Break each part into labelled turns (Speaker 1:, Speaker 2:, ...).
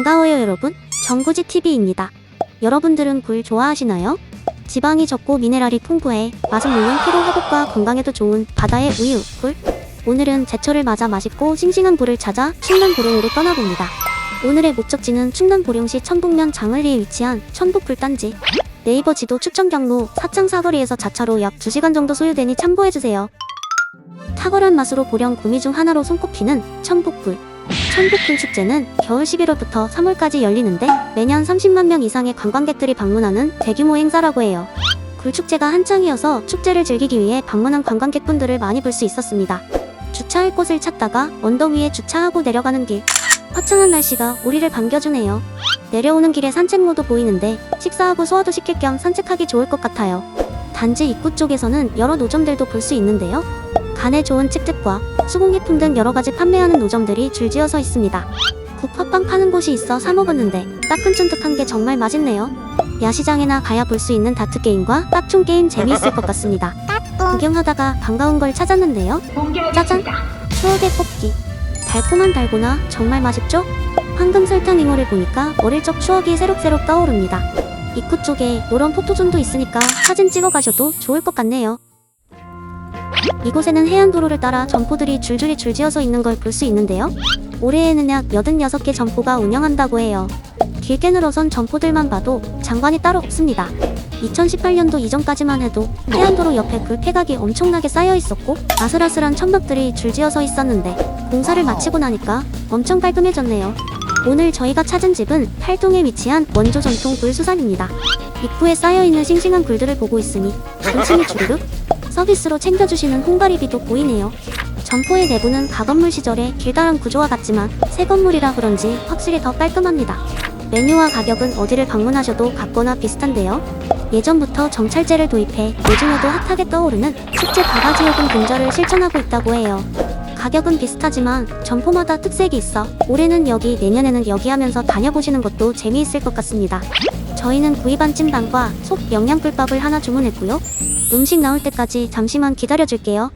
Speaker 1: 반가워요 여러분 정구지 TV입니다. 여러분들은 굴 좋아하시나요? 지방이 적고 미네랄이 풍부해 맛은 물론 피로 회복과 건강에도 좋은 바다의 우유 굴. 오늘은 제철을 맞아 맛있고 싱싱한 굴을 찾아 충남 보령으로 떠나봅니다. 오늘의 목적지는 충남 보령시 천북면 장을리에 위치한 천북굴단지. 네이버 지도 추천 경로 사창 사거리에서 자차로 약 2시간 정도 소요되니 참고해주세요. 탁월한 맛으로 보령 구미 중 하나로 손꼽히는 천북굴. 천북굴 축제는 겨울 11월부터 3월까지 열리는데 매년 30만 명 이상의 관광객들이 방문하는 대규모 행사라고 해요. 굴축제가 한창이어서 축제를 즐기기 위해 방문한 관광객분들을 많이 볼 수 있었습니다. 주차할 곳을 찾다가 언덕 위에 주차하고 내려가는 길. 화창한 날씨가 우리를 반겨주네요. 내려오는 길에 산책로도 보이는데 식사하고 소화도 시킬 겸 산책하기 좋을 것 같아요. 단지 입구 쪽에서는 여러 노점들도 볼 수 있는데요. 간에 좋은 칡즙과 수공예품 등 여러 가지 판매하는 노점들이 줄지어서 있습니다. 국화빵 파는 곳이 있어 사 먹었는데 따끈쫀득한 게 정말 맛있네요. 야시장에나 가야 볼 수 있는 다트 게임과 딱총 게임 재미있을 것 같습니다. 구경하다가 반가운 걸 찾았는데요. 짜잔! 추억의 뽑기. 달콤한 달고나 정말 맛있죠? 황금 설탕 잉어를 보니까 어릴 적 추억이 새록새록 떠오릅니다. 입구 쪽에 노란 포토존도 있으니까 사진 찍어 가셔도 좋을 것 같네요. 이곳에는 해안도로를 따라 점포들이 줄줄이 줄지어서 있는 걸 볼 수 있는데요. 올해에는 약 86개 점포가 운영한다고 해요. 길게 늘어선 점포들만 봐도 장관이 따로 없습니다. 2018년도 이전까지만 해도 해안도로 옆에 굴 폐각이 엄청나게 쌓여 있었고 아슬아슬한 천막들이 줄지어서 있었는데 공사를 마치고 나니까 엄청 깔끔해졌네요. 오늘 저희가 찾은 집은 팔동에 위치한 원조 전통 굴수산입니다. 입구에 쌓여있는 싱싱한 굴들을 보고 있으니 군침이 주르륵 서비스로 챙겨주시는 홍가리비도 보이네요. 점포의 내부는 가건물 시절의 길다란 구조와 같지만 새 건물이라 그런지 확실히 더 깔끔합니다. 메뉴와 가격은 어디를 방문하셔도 같거나 비슷한데요. 예전부터 정찰제를 도입해 요즘에도 핫하게 떠오르는 축제 바가지 요금 근절을 실천하고 있다고 해요. 가격은 비슷하지만 점포마다 특색이 있어 올해는 여기 내년에는 여기 하면서 다녀보시는 것도 재미있을 것 같습니다. 저희는 구이반 찜닭과 속 영양꿀밥을 하나 주문했고요. 음식 나올 때까지 잠시만 기다려줄게요.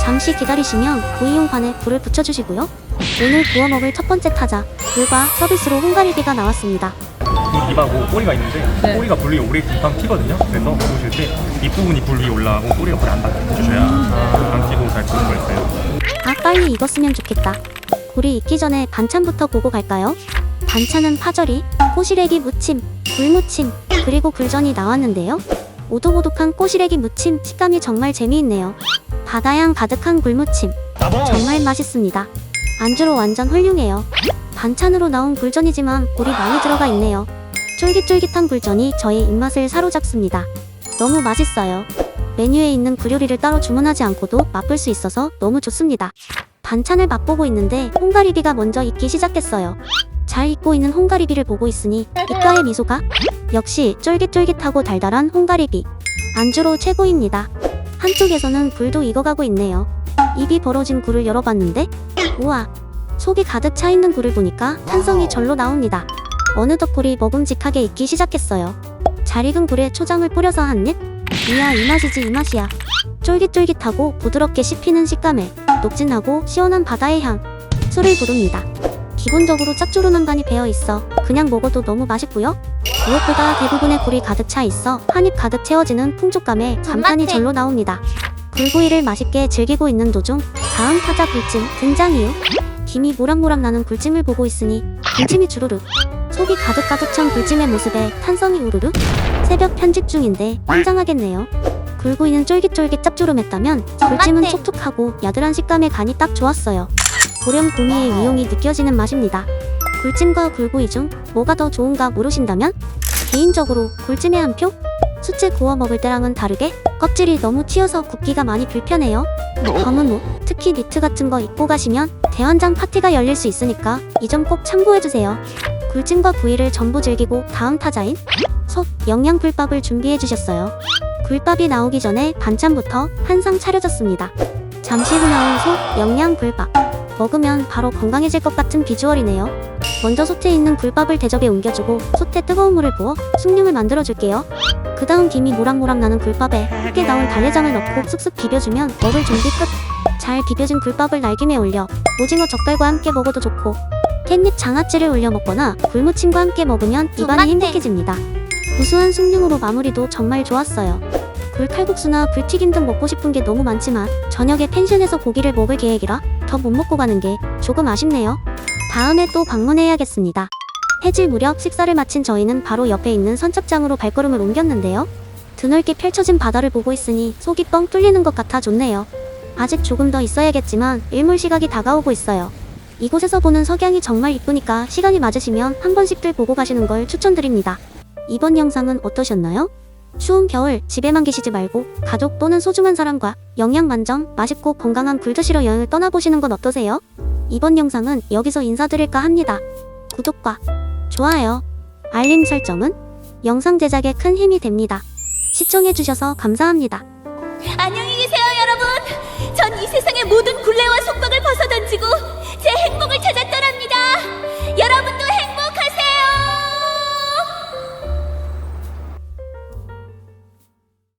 Speaker 1: 잠시 기다리시면 구이용 판에 불을 붙여주시고요. 오늘 구워 먹을 첫 번째 타자, 굴과 서비스로 홍가리비가 나왔습니다.
Speaker 2: 이 입하고 꼬리가 있는데
Speaker 3: 네.
Speaker 2: 꼬리가 불 위에 오래 금방 튀거든요. 그래서 먹으실 때 윗부분이 불 위에 올라가고 꼬리가 불에 안 닿아주셔야 안 튀고 잘 구는 거였어요.
Speaker 1: 아 빨리 익었으면 좋겠다. 굴이 익기 전에 반찬부터 보고 갈까요? 반찬은 파절이, 꼬시래기 무침, 굴무침, 그리고 굴전이 나왔는데요. 오독오독한 꼬시래기 무침 식감이 정말 재미있네요. 바다향 가득한 굴무침 정말 맛있습니다. 안주로 완전 훌륭해요. 반찬으로 나온 굴전이지만 굴이 많이 들어가 있네요. 쫄깃쫄깃한 굴전이 저의 입맛을 사로잡습니다. 너무 맛있어요. 메뉴에 있는 굴요리를 따로 주문하지 않고도 맛볼 수 있어서 너무 좋습니다. 반찬을 맛보고 있는데 홍가리비가 먼저 익기 시작했어요. 잘 익고 있는 홍가리비를 보고 있으니 입가에 미소가 역시 쫄깃쫄깃하고 달달한 홍가리비 안주로 최고입니다. 한쪽에서는 굴도 익어가고 있네요. 입이 벌어진 굴을 열어봤는데 우와 속이 가득 차 있는 굴을 보니까 탄성이 절로 나옵니다. 어느덧 굴이 먹음직하게 익기 시작했어요. 잘 익은 굴에 초장을 뿌려서 한 입? 이야 이 맛이지 이 맛이야. 쫄깃쫄깃하고 부드럽게 씹히는 식감에 녹진하고 시원한 바다의 향. 술을 부릅니다. 기본적으로 짭조름한 간이 배어 있어 그냥 먹어도 너무 맛있고요. 무엇보다 대부분의 굴이 가득 차 있어 한입 가득 채워지는 풍족감에 감탄이. 절로 나옵니다. 굴구이를 맛있게 즐기고 있는 도중 다음 타자 굴찜 등장 이요. 김이 모락모락 나는 굴찜을 보고 있으니 군침이 주르륵. 속이 가득 가득 찬 굴찜의 모습에 탄성이 우르르. 새벽 편집 중인데 환장하겠네요. 굴구이는 쫄깃쫄깃 짭조름했다면 굴찜은. 촉촉하고 야들한 식감에 간이 딱 좋았어요. 보령 구미의 위용이 느껴지는 맛입니다. 굴찜과 굴구이 중 뭐가 더 좋은가 모르신다면 개인적으로 굴찜에 한 표? 수채 구워 먹을 때랑은 다르게 껍질이 너무 튀어서 굽기가 많이 불편해요. 검은 옷, 특히 니트 같은 거 입고 가시면 대환장 파티가 열릴 수 있으니까 이 점 꼭 참고해주세요. 굴찜과 구이를 전부 즐기고 다음 타자인 속 영양굴밥을 준비해 주셨어요. 굴밥이 나오기 전에 반찬부터 한 상 차려졌습니다. 잠시 후 나온 속 영양굴밥. 먹으면 바로 건강해질 것 같은 비주얼이네요. 먼저 솥에 있는 굴밥을 대접에 옮겨주고 솥에 뜨거운 물을 부어 숭늉을 만들어줄게요. 그 다음 김이 모락모락 나는 굴밥에 함께 나온 달래장을 넣고 쓱쓱 비벼주면 먹을 준비 끝. 잘잘 비벼진 굴밥을 날김에 올려 오징어 젓갈과 함께 먹어도 좋고 깻잎 장아찌를 올려 먹거나 굴무침과 함께 먹으면 입안이. 행복해집니다. 구수한 숭늉으로 마무리도 정말 좋았어요. 굴칼국수나 굴튀김 등 먹고 싶은 게 너무 많지만 저녁에 펜션에서 고기를 먹을 계획이라 더 못 먹고 가는 게 조금 아쉽네요. 다음에 또 방문해야겠습니다. 해질 무렵 식사를 마친 저희는 바로 옆에 있는 선착장으로 발걸음을 옮겼는데요. 드넓게 펼쳐진 바다를 보고 있으니 속이 뻥 뚫리는 것 같아 좋네요. 아직 조금 더 있어야겠지만 일몰 시각이 다가오고 있어요. 이곳에서 보는 석양이 정말 이쁘니까 시간이 맞으시면 한 번씩들 보고 가시는 걸 추천드립니다. 이번 영상은 어떠셨나요? 추운 겨울 집에만 계시지 말고 가족 또는 소중한 사람과 영양 만점, 맛있고 건강한 굴 드시러 여행을 떠나보시는 건 어떠세요? 이번 영상은 여기서 인사드릴까 합니다. 구독과 좋아요, 알림 설정은 영상 제작에 큰 힘이 됩니다. 시청해주셔서 감사합니다.
Speaker 3: 안녕히